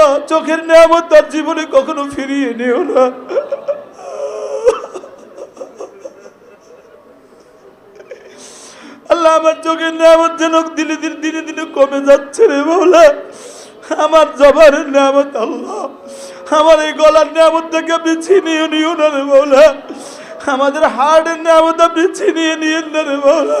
আল্লাহ চোখের নিয়ামত তার জীবনে কখনো ফিরিয়ে নিও না। আল্লাহ আমার চোখের নিয়ামত যেন দিনে দিনে দিনে দিনে কমে যাচ্ছে রে মৌলা আমার জবানের নিয়ামত আল্লাহ। আমার এই গলার নিয়ামত থেকে আপনি ছিনিয়ে নিও না রে মৌলা আমাদের হার্টের নিয়ামত আপনি ছিনিয়ে নিয়েন না রে মৌলা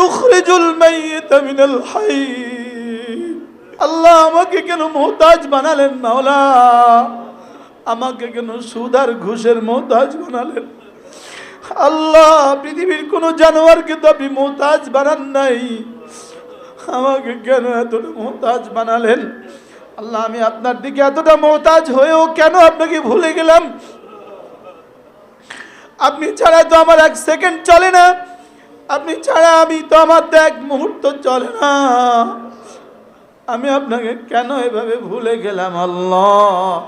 দুখরিজুল মাইয়িত মিনাল হাই আল্লাহ আমাকে কেন মোহতাজ বানালেন মাওলা? আমাকে কেন সুদার ঘুষের মোহতাজ বানালেন? আল্লাহ, পৃথিবীর কোন জানোয়ারকে তো আপনি মোহতাজ বানান নাই। আমাকে কেন এতটা মোহতাজ বানালেন? আল্লাহ, আমি আপনার দিকে এতটা মোহতাজ হয়েও কেন আপনাকে ভুলে গেলাম? আপনি ছাড়া তো আমার এক সেকেন্ড চলে না। আপনি ছাড়া আমি তো আমার এক মুহূর্ত চলে না। আমি আপনাকে কেন এভাবে ভুলে গেলাম, আল্লাহ?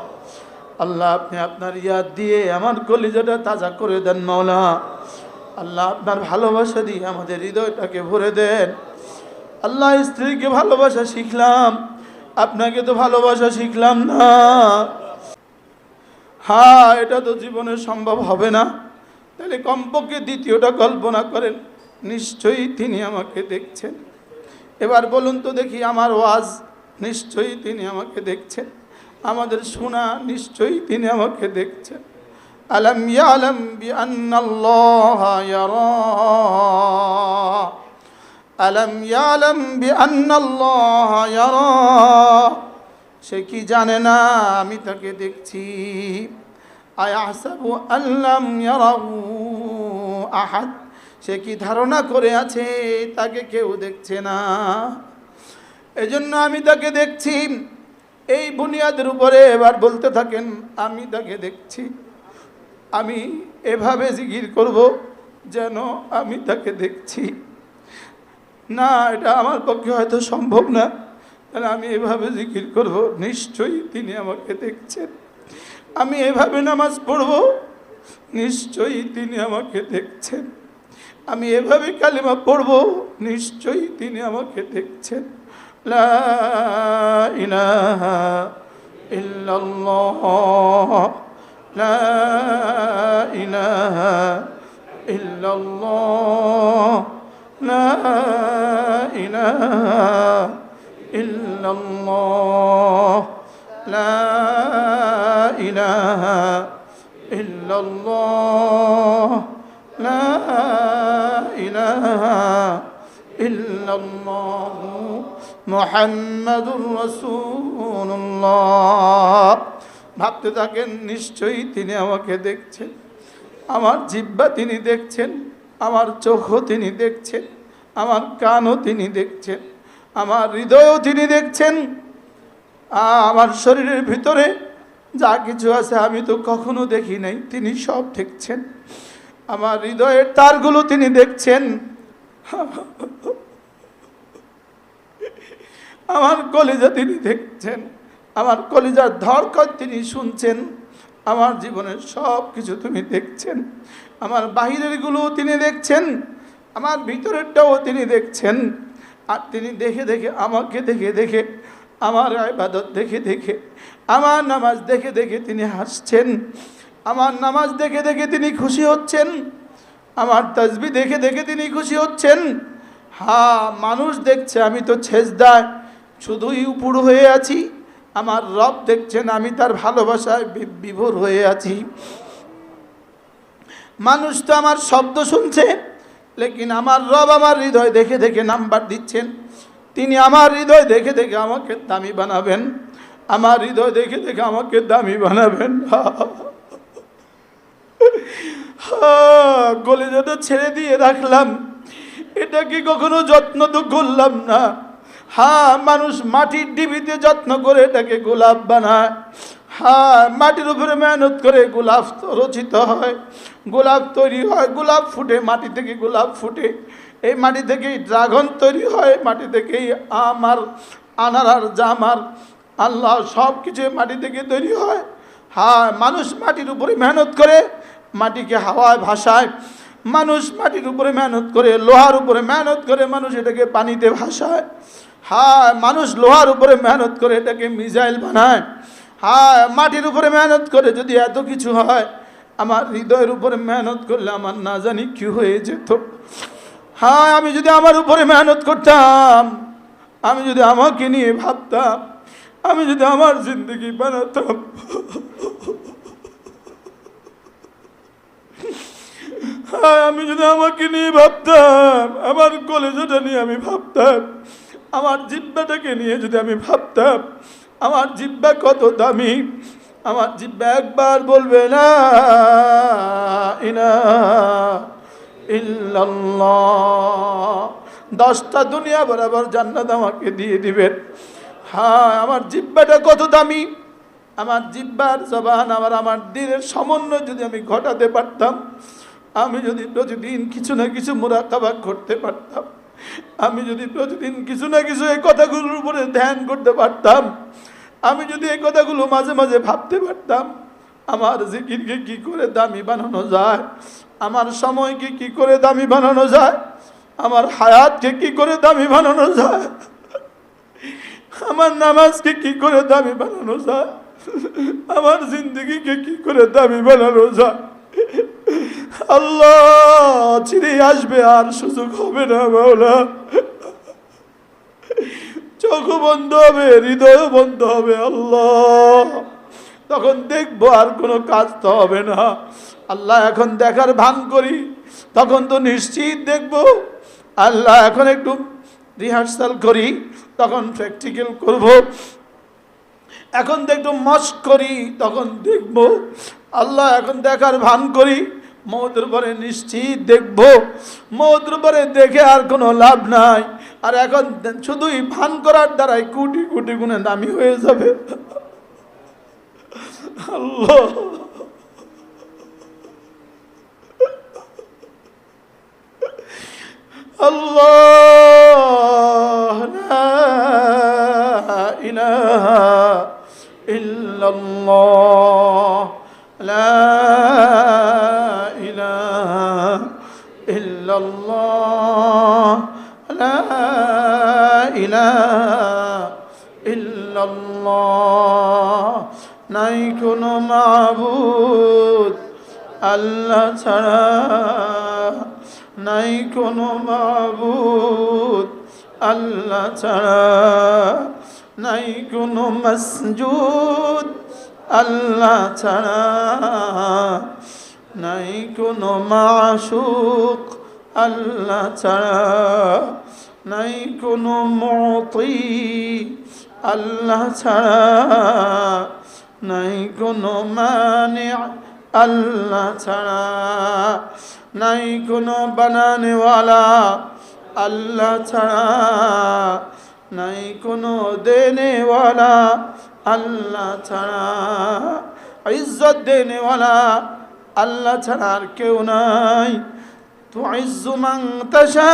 আল্লাহ, আপনি আপনার ইয়াদ দিয়ে আমার কলিজাটা তাজা করে দেন মৌলা আল্লাহ, আপনার ভালোবাসা দিয়ে আমাদের হৃদয়টাকে ভরে দেন। আল্লাহ, স্ত্রীকে ভালোবাসা শিখলাম। আপনাকে তো ভালোবাসা শিখলাম না। হ্যাঁ এটা তো জীবনে সম্ভব হবে না। তাহলে কমপক্ষে দ্বিতীয়টা কল্পনা করেন। নিশ্চয়ই তিনি আমাকে দেখছেন। এবার বলুন তো দেখি আমার ওয়াজ, নিশ্চয়ই তিনি আমাকে দেখছেন। আমাদের শোনা, নিশ্চয়ই তিনি আমাকে দেখছেন। আলম ইয়ালম বিআন্নাল্লাহ আলম ইয়ালম বিআন্নাল্লাহ সে কি জানে না, আমি তাকে দেখছি। আয়াহসাবু আল্লাম ইয়ারাহু আহাদ। সে কি ধারণা করে আছে? তাকে কেউ দেখছে না। এজন্য আমি তাকে দেখছি। এই বুনিয়াদের উপরে এবার বলতে থাকেন, আমি তাকে দেখছি। আমি এভাবে জিগির করব যেন আমি তাকে দেখছি। না, এটা আমার পক্ষে হয়তো সম্ভব না। তাহলে আমি এভাবে জিকির করব, নিশ্চয়ই তিনি আমাকে দেখছেন। আমি এভাবে নামাজ পড়ব, নিশ্চয়ই তিনি আমাকে দেখছেন। আমি এভাবে কালিমা পড়ব, নিশ্চয়ই তিনি আমাকে দেখছেন। লা ইলাহা ইল্লাল্লাহ। লা ইলাহা ইল্লাল্লাহ। লা ইলাহা ইল্লাল্লাহ। লা ইলাহা ইল্লাল্লাহ। إلا الله محمد رسول الله ভাবতে থাকেন নিশ্চয়ই তিনি আমাকে দেখছেন আমার জিব্বা তিনি দেখছেন আমার চোখও তিনি দেখছেন আমার কানও তিনি দেখছেন আমার হৃদয়ও তিনি দেখছেন আ- আমার শরীরের ভিতরে যা কিছু আছে আমি তো কখনো দেখি নাই তিনি সব দেখছেন আমার হৃদয়ের তারগুলো তিনি দেখছেন আমার কলিজা তিনি দেখছেন, আমার কলিজার ধড়কন তিনি শুনছেন, আমার জীবনের সব কিছু তুমি দেখছেন, আমার বাহিরেরগুলো তিনি দেখছেন, আমার ভিতরেরটাও তিনি দেখছেন, আর তিনি দেখে দেখে আমাকে দেখে দেখে, আমার ইবাদত দেখে দেখে, আমার নামাজ দেখে দেখে তিনি হাসছেন, আমার নামাজ দেখে দেখে তিনি খুশি হচ্ছেন। আমার তসবি দেখে দেখে তিনি খুশি হচ্ছেন। হা, মানুষ দেখছে, আমি তো ছেজদায়, শুধুই উপর হয়ে আছি। আমার রব দেখছেন, আমি তার ভালোবাসায় বিভোর হয়ে আছি। মানুষ তো আমার শব্দ শুনছে, লেকিন আমার রব আমার হৃদয় দেখে দেখে নাম্বার দিচ্ছেন। তিনি আমার হৃদয় দেখে দেখে আমাকে দামি বানাবেন। আমার হৃদয় দেখে দেখে আমাকে দামি বানাবেন। কলেজাটা ছেড়ে দিয়ে রাখলাম। এটা কি কখনো যত্ন তো করলাম না। হ্যাঁ মানুষ মাটির ডিবিতে যত্ন করে এটাকে গোলাপ বানায়। হ্যাঁ মাটির উপরে মেহনত করে গোলাপ রচিত হয়। গোলাপ তৈরি হয়, গোলাপ ফুটে, মাটি থেকে গোলাপ ফুটে। এই মাটি থেকেই ড্রাগন তৈরি হয়, মাটি থেকেই আমার আনার জামার, আল্লাহ সব কিছু মাটি থেকে তৈরি হয়। হ্যাঁ মানুষ মাটির উপরে মেহনত করে মাটিকে হাওয়ায় ভাসায়, মানুষ মাটির উপরে মেহনত করে, লোহার উপরে মেহনত করে মানুষ এটাকে পানিতে ভাসায়। হ্যাঁ মানুষ লোহার উপরে মেহনত করে এটাকে মিজাইল বানায়। হ্যাঁ মাটির উপরে মেহনত করে যদি এত কিছু হয়, আমার হৃদয়ের উপরে মেহনত করলে আমার না জানি কি হয়ে যেত। হ্যাঁ আমি যদি আমার উপরে মেহনত করতাম, আমি যদি আমাকে নিয়ে ভাবতাম, আমি যদি আমার জিন্দগি বানাতাম। আমি যদি আমাকে নিয়ে ভাবতাম, আমার কলেজটা নিয়ে আমি ভাবতাম, আমার জিব্বাটাকে নিয়ে যদি আমি ভাবতাম, আমার জিব্বা কত দামি, আমার জিব্বা একবার বলবে না ইনা দশটা দুনিয়া বরাবর জান্নাত আমাকে দিয়ে দিবেন। হ্যাঁ আমার জিব্বাটা কত দামি আমার জিব্বার জবান, আমার আমার দিনের সমন্বয় যদি আমি ঘটাতে পারতাম, আমি যদি প্রতিদিন কিছু না কিছু মোরাকাবা করতে পারতাম, আমি যদি প্রতিদিন কিছু না কিছু এই কথাগুলোর উপরে ধ্যান করতে পারতাম, আমি যদি এই কথাগুলো মাঝে মাঝে ভাবতে পারতাম, আমার জিকিরকে কি করে দামি বানানো যায়, আমার সময়কে কি করে দামি বানানো যায়, আমার হায়াতকে কি করে দামি বানানো যায়, আমার নামাজকে কি করে দামি বানানো যায়। আমার জিন্দগিকে কি করে দামি বানানো যায় আল্লাহ চিরে আসবে আর সুযোগ হবে না, মাওলা। চোখ বন্ধ হবে হৃদয় বন্ধ হবে, আল্লাহ। তখন দেখব আর কোনো কাজ তো হবে না। আল্লাহ এখন দেখার ভান করি, তখন তো নিশ্চিত দেখব। আল্লাহ এখন একটু রিহার্সাল করি, তখন প্র্যাকটিক্যাল করব। এখন দেখব মস করি, তখন দেখব, আল্লাহ এখন দেখার ভান করি মৌদ্র পরে নিশ্চিত দেখব মৌদ্র পরে দেখে আর কোনো লাভ নাই, আর এখন শুধুই ভান করার দ্বারাই কোটি কোটি গুণে দামি হয়ে যাবে। আল্লাহ। আল্লাহ ইলাহা إلا الله لا إله إلا الله لا إله إلا الله নাই কোনো মাবুদ আল্লাহ ছাড়া নাই কোনো মাবুদ আল্লাহ ছাড়া নাই কোনো মসজুদ, আল্লাহ ছাড়া নাই কোনো মাশুক, আল্লাহ ছাড়া নাই কোনো মতি, আল্লাহ ছাড়া নাই কোনো মানে আল্লাহ ছাড়া নাই কোনো বানানেওয়ালা, আল্লাহ ছাড়া নাই কোনো দেনেওয়ালা, আল্লাহ ছাড়া। ইজ্জত দেনেওয়ালা, আল্লাহ ছাড়া আর কেউ নাই। তো ইজ্জু মাংতাশা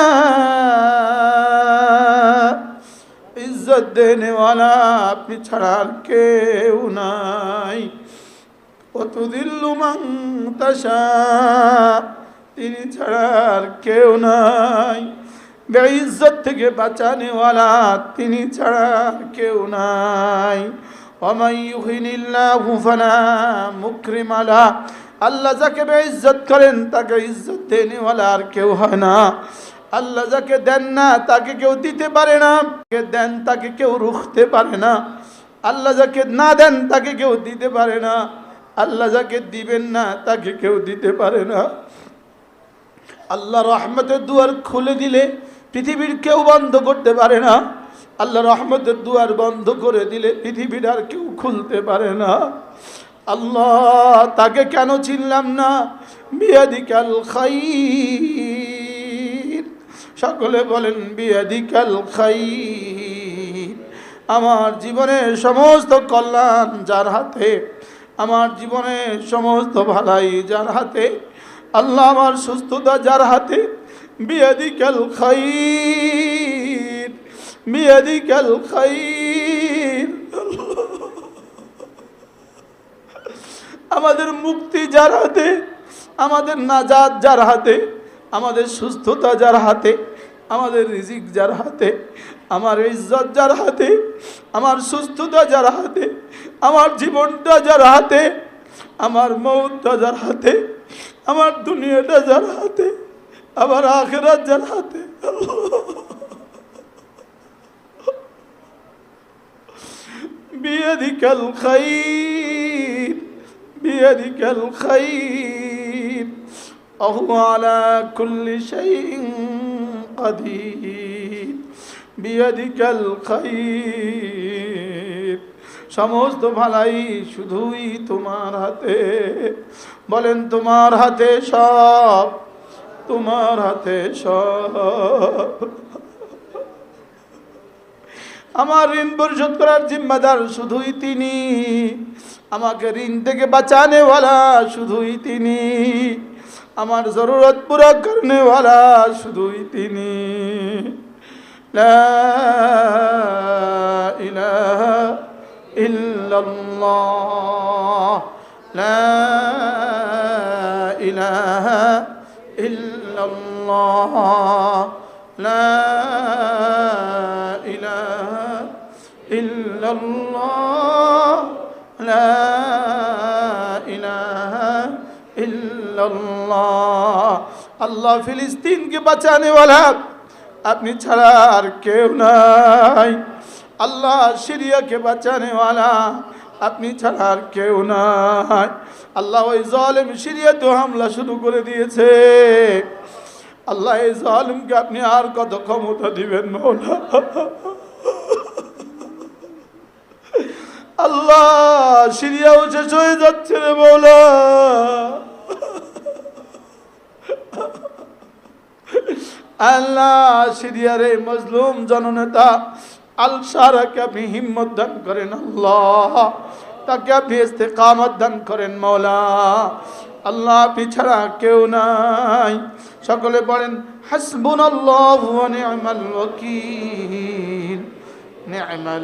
ইজ্জত দেনেওয়ালা, আপনি ছাড়া আর কেউ নাই। অতুদিল্লু মাংতাশা তিনি ছাড়া আর কেউ নাই। বেইজ্জত থেকে বাঁচানেওয়ালা তিনি ছাড়া কেউ নাই। আলা আল্লাহ যাকে বেইজ্জত করেন, তাকে ইজ্জত দেনেওয়ালা আর কেউ হয় না। আল্লাহ যাকে দেন না, তাকে কেউ দিতে পারে না। কে দেন, তাকে কেউ রুখতে পারে না। আল্লাহ যাকে না দেন, তাকে কেউ দিতে পারে না। আল্লাহ যাকে দিবেন না, তাকে কেউ দিতে পারে না। আল্লাহ রহমতের দুয়ার খুলে দিলে পৃথিবীর কেউ বন্ধ করতে পারে না। আল্লাহ রহমতের দুয়ার বন্ধ করে দিলে পৃথিবীর আর কেউ খুলতে পারে না। আল্লাহ তাকে কেন চিনলাম না? বিয়াদিকাল খাই সকলে বলেন, বিয়াদিকাল খাই আমার জীবনের সমস্ত কল্যাণ যার হাতে, আমার জীবনের সমস্ত ভালাই যার হাতে, আল্লাহ আমার সুস্থতা যার হাতে বিয়াদিকাল খাইর বিয়াদিকাল খাইর। আমাদের মুক্তি যার হাতে, আমাদের নাজাত যার হাতে, আমাদের সুস্থতা যার হাতে, আমাদের রিজিক যার হাতে, আমার ইজ্জত যার হাতে, আমার সুস্থতা যার হাতে, আমার জীবনটা যার হাতে, আমার মৌতটা যার হাতে, আমার দুনিয়াটা যার হাতে। আমার আখেরাত যার হাতে بيدك الخير بيدك الخير وهو على كل شيء قدير بيدك الخير সমস্ত ভালাই শুধুই তোমার হাতে বলেন তোমার হাতে সব তোমার হাতে সব। আমার ঋণ পরিশোধ করার জিম্মাদার শুধুই তিনি। আমাকে ঋণ থেকে বাঁচানেওয়ালা শুধুই তিনি। আমার জরুরত পুরা করনেওয়ালা শুধুই তিনি। লা ইলাহা ইল্লাল্লাহ লা ইলাহা ইল্লাল্লাহ لا إله إلا الله لا إله إلا الله আল্লাহ ফিলিস্তিনকে বাঁচানে ওয়ালা আপনি ছাড়া আর কেউ নাই আল্লাহ সিরিয়াকে বাঁচানে ওয়ালা আপনি ছাড়া আর কেউ নাই আল্লাহ ওই জলেম সিরিয়াতে হামলা শুরু করে দিয়েছে আল্লাহ, এই জালিমকে আপনি আর কত ক্ষমতা দিবেন, মৌলা? আল্লাহ সিরিয়াও শেষ হয়ে যাচ্ছে রে, মৌলা। আল্লাহ, সিরিয়ার এই মজলুম জননেতা আল সারাকে আপনি হিম্মত দান করেন, আল্লাহ। তাকে আপনি ইস্তেকামত দান করেন, মৌলা। আল্লাহ, আপনি ছাড়া কেউ নাই। সকলে বলেন হাসবুন ওয়া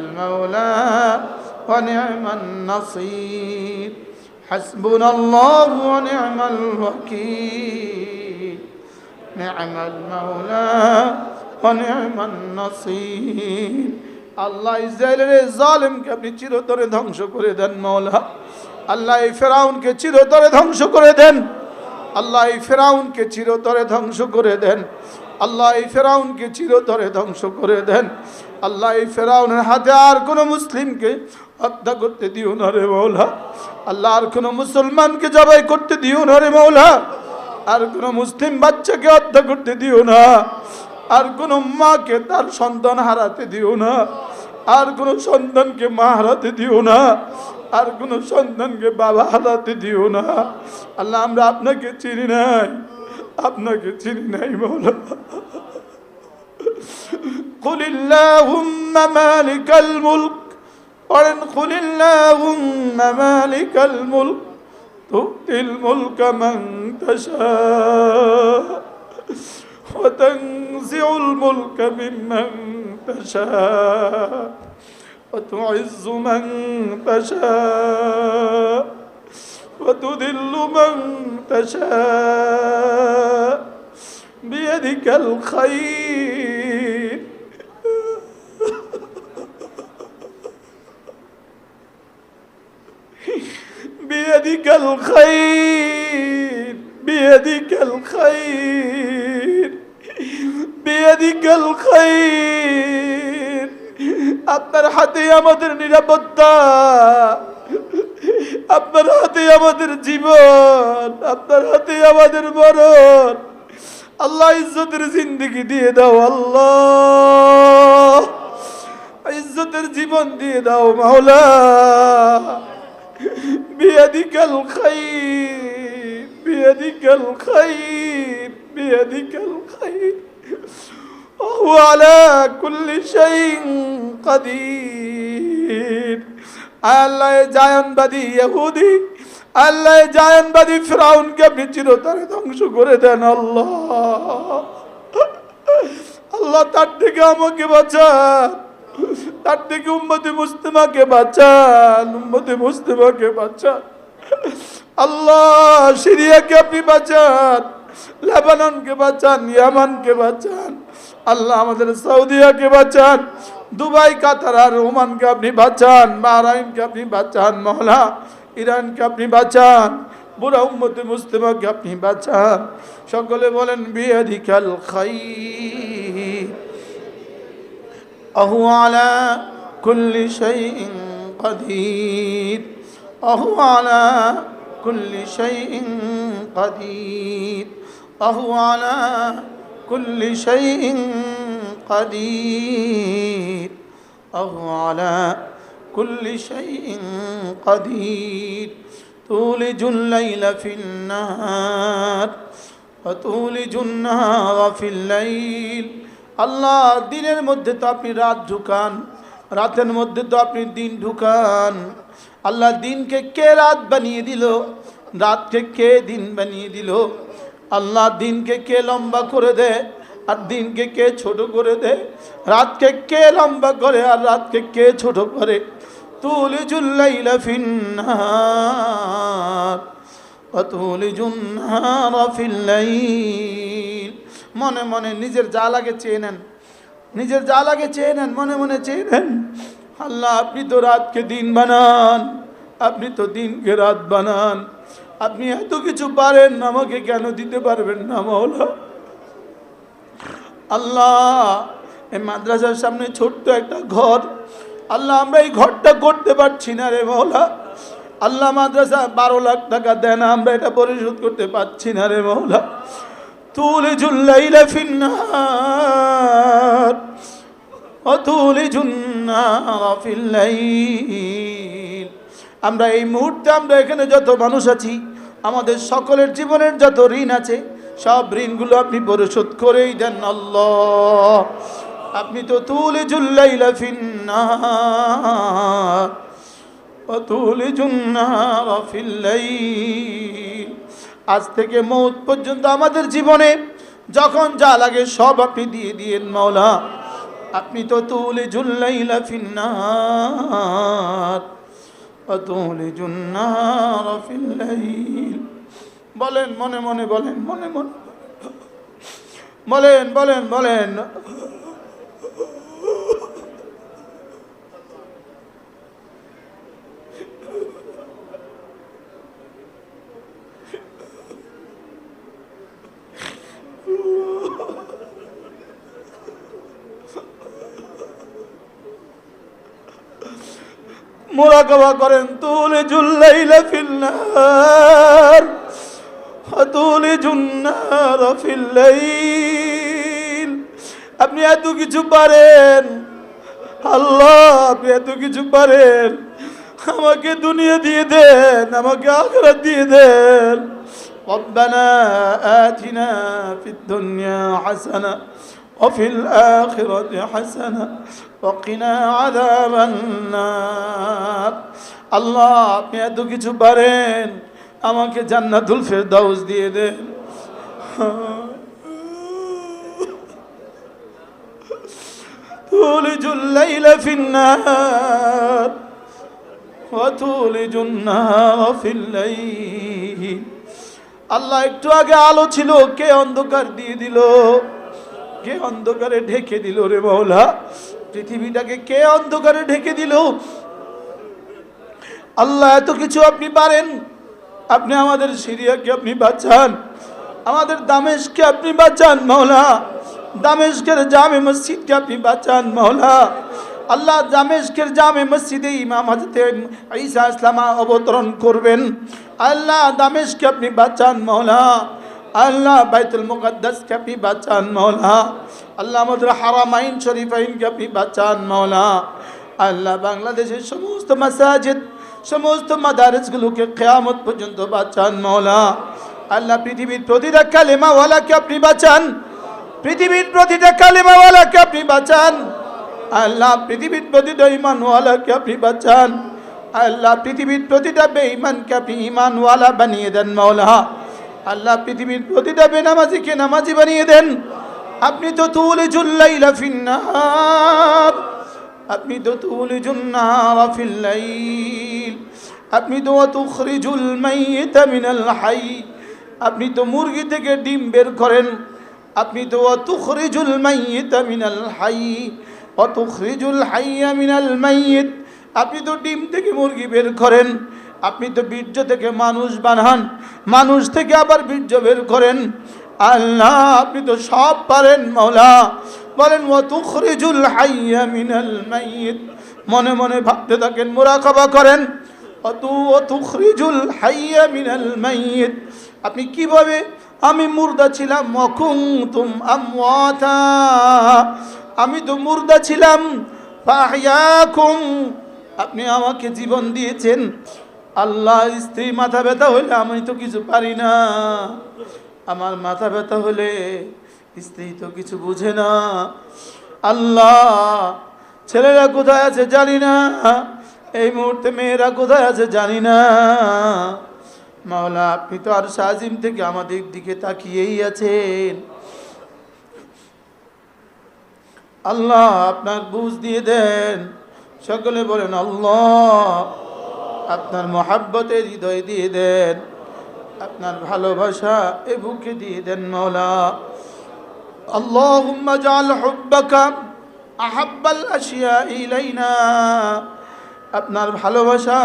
মাওলা মাওলা আল্লাহ ইসরায়েলের জালেমকে আপনি চিরতরে ধ্বংস করে দেন মৌলা আল্লাহ ফেরাউনকে চিরতরে ধ্বংস করে দেন। আল্লাহ এই ফেরাউনকে চিরতরে ধ্বংস করে দেন। আল্লাহ এই ফেরাউনকে চিরতরে ধ্বংস করে দেন। আল্লাহ এই ফেরাউনের হাতে আর কোনো মুসলিমকে হত্যা করতে দিও না রে মৌলা। আল্লাহ আর কোনো মুসলমানকে জবাই করতে দিও না রে মৌলা। আর কোনো মুসলিম বাচ্চাকে হত্যা করতে দিও না। আর কোনো মাকে তার সন্তান হারাতে দিও না। আর কোনো সন্তানকে মা হারাতে দিও না। আর কোনো সন্তানকে বাবা হারাতে দিও না আল্লাহ আমরা আপনাকে চিনি নাই আপনাকে চিনি নাই বলো قل اللهم مالك الملك قل قل اللهم مالك الملك تؤتي الملك من تشاء وتنزع الملك ممن تشاء وتعز من تشاء وتذل من تشاء بيدك الخير. بيدك الخير بيدك الخير بيدك الخير. আপনার হাতে আমাদের নিরাপত্তা। আপনার হাতে আমাদের জীবন। আপনার হাতে আমাদের মরণ। আল্লাহ ইজ্জতের জিন্দিগি দিয়ে দাও, আল্লাহ। ইজ্জতের জীবন দিয়ে দাও, মাওলা। বিয়াদি কাল খাই বিয়াদি কাল খাই বিয়াদি কাল খাই وهو على كل شيء قدير আল্লাহ জায়নবাদী ইহুদি আল্লাহ জায়নবাদী ফিরাউনকে আপনি চিরতরে ধ্বংস করে দেন আল্লাহ আল্লাহ তার থেকে আমাকে বাঁচান তার থেকে উম্মতি মুসলিমাকে বাঁচান উম্মতি মুসলিমাকে বাঁচান আল্লাহ সিরিয়াকে আপনি বাঁচান লেবাননকে বাঁচান ইয়ামানকে বাঁচান আল্লাহ আমাদের সৌদিয়াকে বাঁচান দুবাই কাতার আর ওমানকে আপনি বাঁচান বাহরাইনকে আপনি বাঁচান মহলা ইরানকে আপনি বাঁচান বুড়া উম্মতে মুসলিমাকে আপনি বাঁচান সকলে বলেন বিয়াদিকাল খাই أهو على كل شيء قدير أهو على كل شيء قدير أهو على كل شيء قدير أهو على كل شيء قدير تولج الليل في النهار وتولج النهار في الليل আল্লাহ দিনের মধ্যে তো আপনি রাত ঢুকান রাতের মধ্যে তো আপনি দিন ঢুকান আল্লাহ দিনকে কে রাত বানিয়ে দিল রাতকে কে দিন বানিয়ে দিল আল্লাহ দিনকে কে লম্বা করে দেয় আর দিনকে কে ছোট করে দেয় রাতকে কে লম্বা করে আর রাতকে কে ছোট করে? তুলি জুল্লাইলা ফিন্নার তুলি জুন্নার মনে মনে নিজের যা লাগে চেয়ে নেন। নিজের যা লাগে চেয়ে নেন, মনে মনে চেয়ে নেন। আল্লাহ, আপনি তো রাতকে দিন বানান, আপনি তো দিনকে রাত বানান। আপনি এত কিছু পারেন না, আমাকে কেন দিতে পারবেন না, মৌলা? আল্লাহ, এই মাদ্রাসার সামনে ছোট্ট একটা ঘর। আল্লাহ, আমরা এই ঘরটা করতে পারছি না রে মৌলা। আল্লাহ মাদ্রাসা বারো লাখ টাকা দেন, আমরা এটা পরিশোধ করতে পারছি না রে মৌলা। তুলে জুল্লাইলা ফিন্নার। অতুলে জুন্নার ফিল্লাইল। আমরা এই মুহূর্তে আমরা এখানে যত মানুষ আছি আমাদের সকলের জীবনের যত ঋণ আছে সব ঋণগুলো আপনি পরিশোধ করেই দেন আল্লাহ আপনি তো তুলে জুল্লাইলা ফিন্নার وتولج النهار في الليل আজ থেকে মৌত পর্যন্ত আমাদের জীবনে যখন যা লাগে সব আপনি দিয়ে দিয়েন মাওলা আপনি তো তুলে জুল্লাইলা ফিন্নার তুলে في الليل বলেন মনে মনে বলেন মনে মনে বলেন বলেন বলেন। মোরাকাবা করেন তুলে জুল্লাইলা ফিল্লার তুলে জুন্নার ফিল্লাইল আপনি এত কিছু পারেন আল্লাহ আপনি এত কিছু পারেন আমাকে দুনিয়া দিয়ে দেন আমাকে আখরাত দিয়ে দেন ربنا آتنا في الدنيا حسنة وفي الآخرة حسنة وقنا عذاب النار আল্লাহ আপনি এত কিছু পারেন আমাকে জান্নাতুল ফেরদাউস দিয়ে দেন تولج الليل في النهار وتولج النهار في الليل আল্লাহ একটু আগে আলো ছিল কে অন্ধকার দিয়ে দিল কে অন্ধকারে ঢেকে দিল রে মৌলা পৃথিবীটাকে কে অন্ধকারে ঢেকে দিল? আল্লাহ, এত কিছু আপনি পারেন? আপনি আমাদের সিরিয়াকে আপনি বাঁচান। আমাদের দামেশকে আপনি বাঁচান মৌলা দামেশকের জামে মসজিদকে আপনি বাঁচান মৌলা আল্লাহ, দামেশকের জামে মসজিদে ইমাম হাজতে ঈসা ইসলামা অবতরণ করবেন। আল্লাহ, দামেশকে আপনি বাঁচান মৌলা আল্লাহ, বাইতুল মুকদ্দাসকে আপনি বাঁচান মৌলা আল্লাহ আমাদের হারামাইন শরীফাইনকে আপনি বাঁচান মৌলা আল্লাহ বাংলাদেশের সমস্ত মাসাজিদ, সমস্ত মাদারিসগুলোকে কেয়ামত পর্যন্ত বাঁচান মৌলা আল্লাহ পৃথিবীর প্রতিটা কালেমাওয়ালাকে আপনি বাঁচান। পৃথিবীর প্রতিটা কালেমাওয়ালাকে আপনি বাঁচান। আল্লাহ পৃথিবীর প্রতিটা ইমানওয়ালাকে আপনি বাঁচান। আল্লাহ পৃথিবীর প্রতিটা বেঈমানকে আপনি ইমানওয়ালা বানিয়ে দেন, মাওলা। আল্লাহ পৃথিবীর প্রতিটা বেনামাজিকে নামাজি বানিয়ে দেন। আপনি তো তুলে জুল্লাইলা ফিন্নার। আপনি তো তুলে জুন্নার ফিল্লাইল আপনি তো তুখরিজুল মাইয়িতা মিনাল হাই। আপনি তো মুরগি থেকে ডিম বের করেন। আপনি তো তুখরিজুল মাইয়িতা মিনাল হাই। অতুখরিজুল হাইয়া মিনাল মাইয়িত। আপনি তো ডিম থেকে মুরগি বের করেন। আপনি তো বীর্য থেকে মানুষ বানান। মানুষ থেকে আবার বীর্য বের করেন। আল্লাহ, আপনি তো সব পারেন মৌলা বলেন ও তুখরিজুল হাইয়া মিনাল মাইয়িত। মনে মনে ভাবতে থাকেন, মোরাকাবা করেন। অতু ও তুখরিজুল হাইয়া মিনাল মাইয়িত। আপনি কীভাবে? আমি মুর্দা ছিলাম মকুং তুম আমওয়াতা। আমি তো মুর্দা ছিলাম, ফাহয়াকুম। আপনি আমাকে জীবন দিয়েছেন। আল্লাহ স্ত্রী মাথা ব্যথা হলে আমি তো কিছু পারি না। আমার মাথা ব্যথা হলে স্ত্রী তো কিছু বুঝে না। আল্লাহ, ছেলেরা কোথায় আছে জানি না। এই মুহূর্তে মেয়েরা কোথায় আছে জানি না। মাওলা, আপনি তো আর সাজিম থেকে আমাদের দিকে তাকিয়েই আছেন। আল্লাহ, আপনার বুঝ দিয়ে দেন। সকলে বলেন, আল্লাহ, আপনার মহাব্বতের হৃদয় দিয়ে দেন। আপনার ভালোবাসা এ বুকে দিয়ে দেন মৌলা اللهم اجعل حبك احب الاشياء الينا আপনার ভালোবাসা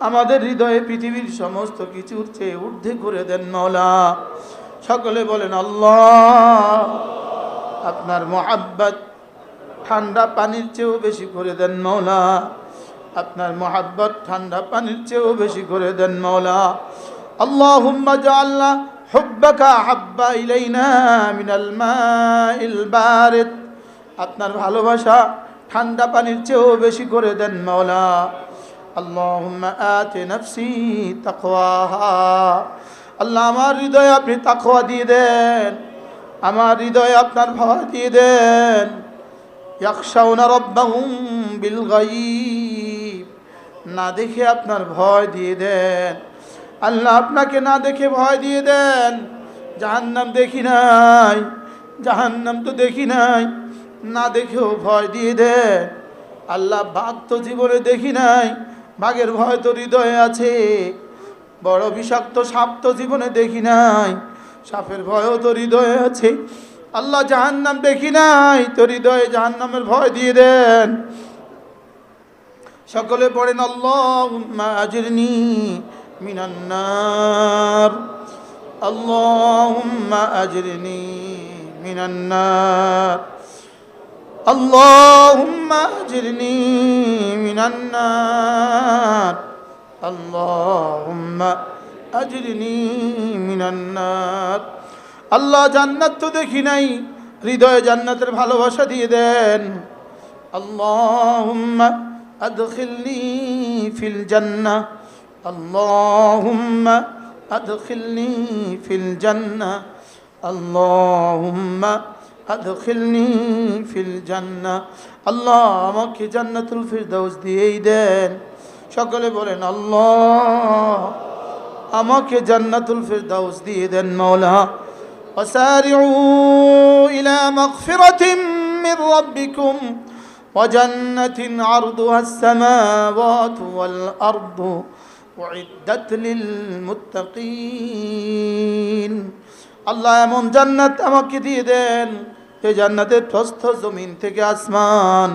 আমাদের হৃদয়ে পৃথিবীর সমস্ত কিছুর চেয়ে ঊর্ধ্বে করে দেন মৌলা সকলে বলেন আল্লাহ আপনার মোহাব্বত ঠান্ডা পানির চেয়েও বেশি করে দেন মৌলা আপনার মোহাব্বত ঠান্ডা পানির চেয়েও বেশি করে দেন মৌলা اللهم اجعلنا حبك احب الينا من الماء البارد আপনার ভালোবাসা ঠান্ডা পানির চেয়েও বেশি করে দেন মৌলা اللهم آت نفسي تقواها আল্লাহ আমার হৃদয়ে আপনি তাকওয়া দিয়ে দেন আমার হৃদয়ে আপনার ভয় দিয়ে দেন ইয়াকশাউনা রব্বাহুম বিল গায়ব না দেখে আপনার ভয় দিয়ে দেন আল্লাহ আপনাকে না দেখে ভয় দিয়ে দেন। জাহান্নাম দেখি নাই, জাহান্নাম তো দেখি নাই, না দেখেও ভয় দিয়ে দেন। আল্লাহ বাঘ তো জীবনে দেখি নাই, বাঘের ভয় তো হৃদয়ে আছে। বড় বিষাক্ত সাপ তো জীবনে দেখি নাই, সাপের ভয়ও তো হৃদয়ে আছে। আল্লাহ জাহান্নাম দেখি নাই, তো হৃদয়ে জাহান্নামের ভয় দিয়ে দেন। সকলে পড়েন আল্লাহ আজরিনি মিনান্নার اللهم أجرني من النار اللهم أجرني من النار اللهم أجرني من النار আল্লাহ জান্নাত তো দেখি নাই হৃদয়ে জান্নাতের ভালোবাসা দিয়ে দেন اللهم أدخلني في الجنة اللهم أدخلني في الجنة اللهم أدخلني في الجنة আল্লাহ আমাকে জান্নাতুল ফিরদাউস দিয়েই দেন সকলে বলেন আল্লাহ আমাকে জান্নাতুল ফিরদাউস দিয়ে দেন মাওলা وسارعوا إلى مغفرة من ربكم وجنة عرضها السماوات والأرض أعدت للمتقين আল্লাহ এমন জান্নাত আমাকে দিয়ে দেন যে জান্নাতের প্রস্থ জমিন থেকে আসমান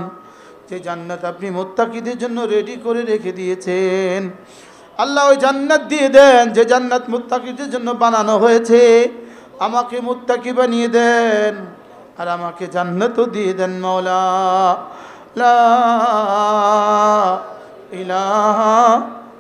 যে জান্নাত আপনি মোত্তাকিদের জন্য রেডি করে রেখে দিয়েছেন আল্লাহ ওই জান্নাত দিয়ে দেন যে জান্নাত মুত্তাকিদের জন্য বানানো হয়েছে আমাকে মুত্তাকি বানিয়ে দেন আর আমাকে জান্নাতও দিয়ে দেন মৌলা লা ইলাহা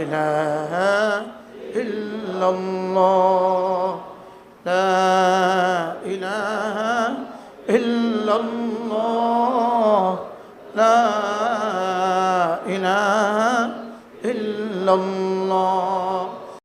إله إلا الله.